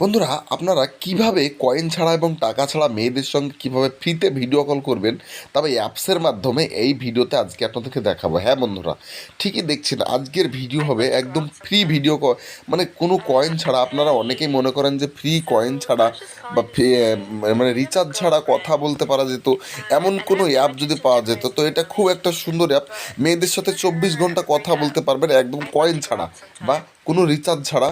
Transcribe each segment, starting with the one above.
বন্ধুরা, আপনারা কীভাবে কয়েন ছাড়া এবং টাকা ছাড়া মেয়েদের সঙ্গে কীভাবে ফ্রিতে ভিডিও কল করবেন তবে অ্যাপসের মাধ্যমে এই ভিডিওতে আজকে আপনাদেরকে দেখাবো। হ্যাঁ বন্ধুরা, ঠিকই দেখছেন, আজকের ভিডিও হবে একদম ফ্রি ভিডিও মানে কোনো কয়েন ছাড়া আপনারা অনেকেই মনে করেন যে ফ্রি কয়েন ছাড়া বা মানে রিচার্জ ছাড়া কথা বলতে পারা যেত, এমন কোনো অ্যাপ যদি পাওয়া যেত, তো এটা খুব একটা সুন্দর অ্যাপ মেয়েদের সাথে চব্বিশ ঘণ্টা কথা বলতে পারবেন একদম কয়েন ছাড়া বা কোনো রিচার্জ ছাড়া।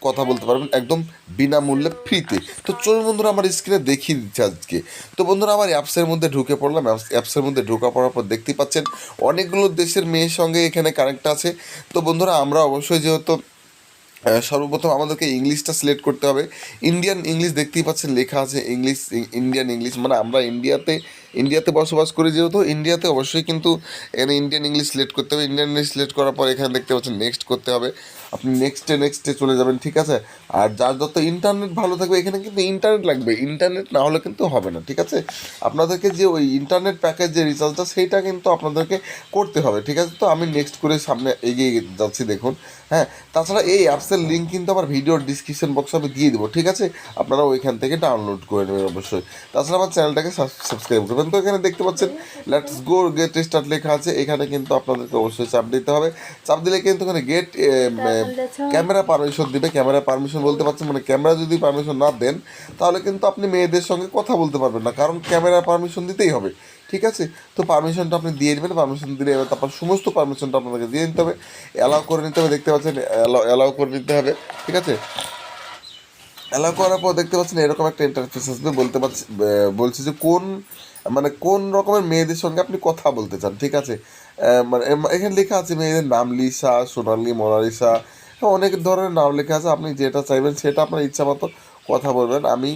কথা বলতে পারবেন একদম বিনামূল্যে ফ্রিতে। তো চলুন বন্ধুরা, আমার স্ক্রিনে দেখিয়ে দিচ্ছে আজকে। তো বন্ধুরা, আমার অ্যাপসের মধ্যে ঢুকে পড়লাম। অ্যাপস- অ্যাপসের মধ্যে ঢোকা পড়ার পর দেখতেই পাচ্ছেন অনেকগুলো দেশের মেয়ের সঙ্গে এখানে কানেক্ট আছে। তো বন্ধুরা, আমরা অবশ্যই যেহেতু সর্বপ্রথম আমাদেরকে ইংলিশটা সিলেক্ট করতে হবে। ইন্ডিয়ান ইংলিশ দেখতেই পাচ্ছেন লেখা আছে ইংলিশ ইন্ডিয়ান ইংলিশ মানে আমরা ইন্ডিয়াতে ইন্ডিয়াতে বসবাস করি যেহেতু, ইন্ডিয়াতে অবশ্যই কিন্তু এখানে ইন্ডিয়ান ইংলিশ সিলেক্ট করতে হবে। ইন্ডিয়ান ইংলিশ সিলেক্ট করার পর এখানে দেখতে পাচ্ছেন নেক্সট করতে হবে। আপনি নেক্সটে নেক্সটে চলে যাবেন, ঠিক আছে? আর যার যত ইন্টারনেট ভালো থাকবে, এখানে কিন্তু ইন্টারনেট লাগবে। ইন্টারনেট না হলে কিন্তু হবে না, ঠিক আছে? আপনাদেরকে যে ওই ইন্টারনেট প্যাকেজ যে রিচার্জটা সেইটা কিন্তু আপনাদেরকে করতে হবে, ঠিক আছে? তো আমি নেক্সট করে সামনে এগিয়ে যাচ্ছি, দেখুন হ্যাঁ? তাছাড়া এই অ্যাপসের লিঙ্ক কিন্তু আমার ভিডিওর ডিসক্রিপশন বক্সে আমি দিয়ে দেবো, ঠিক আছে? আপনারা ওইখান থেকে ডাউনলোড করে নেবেন, অবশ্যই। তাছাড়া আমার চ্যানেলটাকে সাবস্ক্রাইব করবেন তো এখানে দেখতে পাচ্ছেন। লেটস গো গেট স্টার্ট লেখা আছে। এখানে কিন্তু আপনাদেরকে অবশ্যই চাপ দিতে হবে। চাপ দিলে কিন্তু এখানে গেট ক্যামেরা পারমিশন দিবে। ক্যামেরা পারমিশন বলতে পারছেন মানে ক্যামেরা যদি পারমিশন না দেন তাহলে কিন্তু আপনি মেয়েদের সঙ্গে কথা বলতে পারবেন না। কারণ ক্যামেরা পারমিশন দিতেই হবে। ঠিক আছে? তো পারমিশনটা আপনি দিয়ে দেবেন পারমিশন দিলে এবার তারপর সমস্ত পারমিশনটা আপনাদেরকে দিয়ে নিতে হবে। অ্যালাউ করে নিতে হবে। দেখতে পাচ্ছেন অ্যালাউ অ্যালাউ করে নিতে হবে। ঠিক আছে? অ্যালাউ করার পর দেখতে পাচ্ছেন এরকম একটা ইন্টারফেস আসবে বলতে পারছি বলছি যে কোন মানে কোন রকমের মেয়েদের সঙ্গে আপনি কথা বলতে চান ঠিক আছে? মানে এখানে লেখা আছে মেয়েদের নাম লিসা সোনালি মোনালিসা হ্যাঁ, অনেক ধরনের নাম লেখা আছে আপনি যেটা চাইবেন সেটা আপনার ইচ্ছা মতো কথা বলবেন। আমি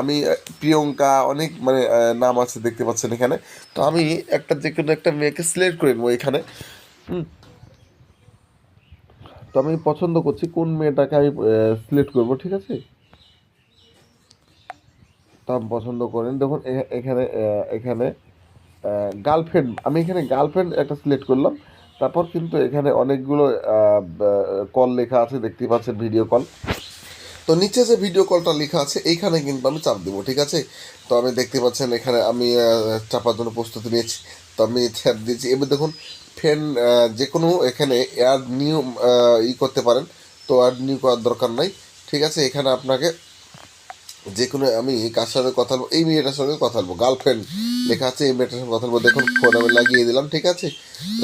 আমি প্রিয়ঙ্কা অনেক মানে নাম আছে দেখতে পাচ্ছেন এখানে। তো আমি একটা যে কোনো একটা মেয়েকে সিলেক্ট করে নেব এখানে। তো আমি পছন্দ করছি কোন মেয়েটাকে আমি সিলেক্ট করব ঠিক আছে? তো পছন্দ করেন। দেখুন এখানে এখানে গার্লফ্রেন্ড আমি এখানে গার্লফ্রেন্ড একটা সিলেক্ট করলাম। তারপর কিন্তু এখানে অনেকগুলো কল লেখা আছে দেখতে পাচ্ছেন, ভিডিও কল। তো নিচে যে ভিডিও কলটা লেখা আছে, এইখানে কিন্তু আমি চাপ দেবো, ঠিক আছে? তো আমি দেখতে পাচ্ছেন, এখানে আমি চাপার জন্য প্রস্তুতি নিয়েছি। তো আমি চাপ দিয়েছি। এবার দেখুন, ফ্যান যে কোনো এখানে অ্যাড নিউ ই করতে পারেন। তো অ্যাড নিউ করার দরকার নাই, ঠিক আছে? এখানে আপনাকে যে কোনো আমি কার সাথে কথা বলব, এই মেয়েটার সঙ্গে কথা বলব। গার্লফ্রেন্ড লেখা আছে, এই মেয়েটার সঙ্গে কথা বলব। দেখুন ফোন আমি লাগিয়ে দিলাম, ঠিক আছে?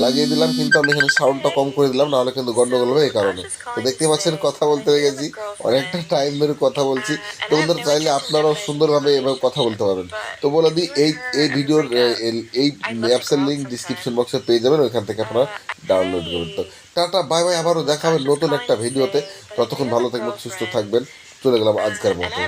লাগিয়ে দিলাম, কিন্তু আমি এখানে সাউন্ডটা কম করে দিলাম, নাহলে কিন্তু গন্ডগোল হবে এই কারণে। তো দেখতে পাচ্ছেন, কথা বলতে গেছি অনেকটা টাইম ধরে কথা বলছি। তো বন্ধুরা, চাইলে আপনারাও সুন্দরভাবে এভাবে কথা বলতে পারবেন তো বলে দিই, এই এই ভিডিওর এই অ্যাপসের লিঙ্ক ডিসক্রিপশন বক্সে পেয়ে যাবেন, ওইখান থেকে আপনারা ডাউনলোড করবেন তো টাটা বাই বাই আবারও দেখা হবে নতুন একটা ভিডিওতে ততক্ষণ ভালো থাকবেন, সুস্থ থাকবেন। চলে গেলাম আজকের মতো।